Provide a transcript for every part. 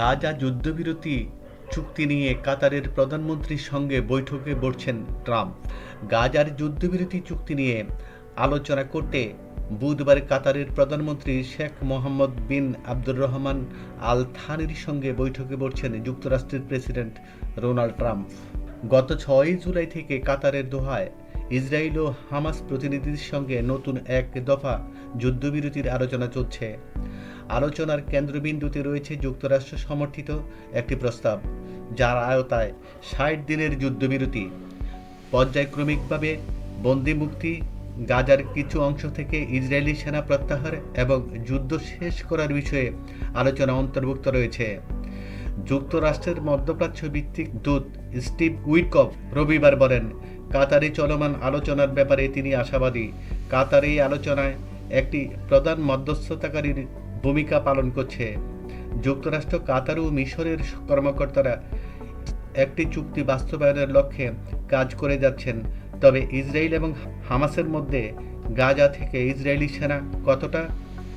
গাজা যুদ্ধবিরতি চুক্তি নিয়ে কাতারের প্রধানমন্ত্রীর সঙ্গে বৈঠকে বসছেন ট্রাম্প। গাজার যুদ্ধবিরতি চুক্তি নিয়ে আলোচনা করতে বুধবার কাতারের প্রধানমন্ত্রী শেখ মোহাম্মদ বিন আব্দুর রহমান আল থানির সঙ্গে বৈঠকে বসছেন যুক্তরাষ্ট্রের প্রেসিডেন্ট ডোনাল্ড ট্রাম্প। গত ছয়ই জুলাই থেকে কাতারের দোহায় ইসরায়েল ও হামাস প্রতিনিধিদের সঙ্গে নতুন এক দফা যুদ্ধবিরতির আলোচনা চলছে। আলোচনার কেন্দ্রবিন্দুতে রয়েছে যুক্তরাষ্ট্র সমর্থিত একটি প্রস্তাব, যার আয়তায় ষাট দিনের যুদ্ধবিরতি, পর্যায়ক্রমিকভাবে বন্দি মুক্তি, গাজার কিছু অংশ থেকে ইসরায়েলি সেনা প্রত্যাহার এবং যুদ্ধ শেষ করার বিষয়ে আলোচনা অন্তর্ভুক্ত রয়েছে। যুক্তরাষ্ট্রের মধ্যপ্রাচ্য ভিত্তিক দূত স্টিভ উইটকপ রবিবার বলেন, কাতারে চলমান আলোচনার ব্যাপারে তিনি আশাবাদী। কাতার এই আলোচনায় একটি প্রধান মধ্যস্থতাকারীর ভূমিকা পালন করছে। যুক্তরাষ্ট্র, কাতার ও মিশরের কর্মকর্তারা একটি চুক্তি বাস্তবায়নের লক্ষ্যে কাজ করে যাচ্ছেন। তবে ইসরায়েল এবং হামাসের মধ্যে গাজা থেকে ইসরায়েলি সেনা কতটা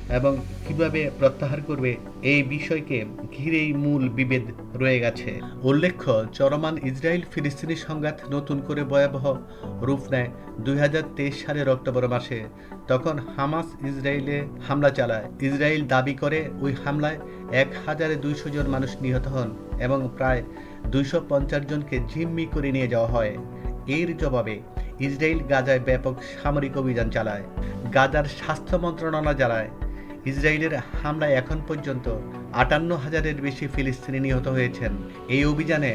এবং কীভাবে প্রত্যাহার করবে এই বিষয়কে ঘিরেই মূল বিভেদ রয়ে গেছে। উল্লেখ্য, চরমান ইসরায়েল ফিলিস্তিনি সংঘাত নতুন করে ভয়াবহ রূপ নেয় দুই হাজার তেইশ সালের অক্টোবর মাসে। তখন হামাস ইসরায়েলে হামলা চালায়। ইসরায়েল দাবি করে ওই হামলায় এক হাজারে দুইশো জন মানুষ নিহত হন এবং প্রায় দুইশো পঞ্চাশ জনকে জিম্মি করে নিয়ে যাওয়া হয়। এর জবাবে ইসরায়েল গাজায় ব্যাপক সামরিক অভিযান চালায়। গাজার স্বাস্থ্য মন্ত্রণালয় জানায় ইসরায়েলের হামলায় এখন পর্যন্ত আটান্ন হাজারের বেশি ফিলিস্তিনি নিহত হয়েছেন। এই অভিযানে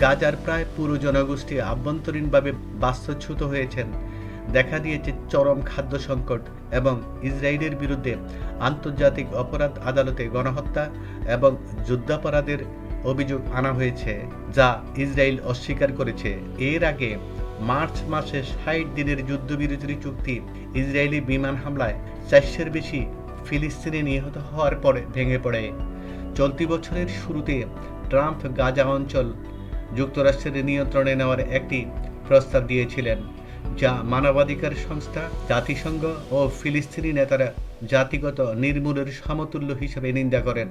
গাজার প্রায় পুরো জনগোষ্ঠী আভ্যন্তরীণভাবে বাস্তুচ্যুত হয়েছেন। দেখা দিয়েছে চরম খাদ্য সংকট এবং ইসরায়েলের বিরুদ্ধে আন্তর্জাতিক অপরাধ আদালতে গণহত্যা এবং যুদ্ধাপরাধের অভিযোগ আনা হয়েছে, যা ইসরায়েল অস্বীকার করেছে। এর আগে মার্চ মাসে ষাট দিনের যুদ্ধবিরতির চুক্তি ইসরায়েলি বিমান হামলায় চারশের বেশি ফিলিস্তিনি নিহত হওয়ার পরে ভেঙে পড়ে। চলতি বছরের শুরুতে ট্রাম্প গাজা অঞ্চল যুক্তরাষ্ট্রের নিয়ন্ত্রণে নেওয়ার একটি প্রস্তাব দিয়েছিলেন, যা মানবাধিকার সংস্থা, জাতিসংঘ ও ফিলিস্তিনি নেতারা জাতিগত নির্মূলের সমতুল্য হিসেবে নিন্দা করেন।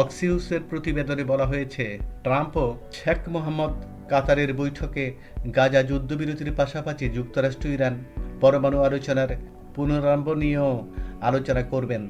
অক্সিউসের প্রতিবেদনে বলা হয়েছে, ট্রাম্পও শেখ মোহাম্মদ কাতারের বৈঠকে গাজা যুদ্ধবিরতির পাশাপাশি যুক্তরাষ্ট্র, ইরান পরমাণু আলোচনার পুনরারম্ভ নিয়েও আলোচনা করবেন।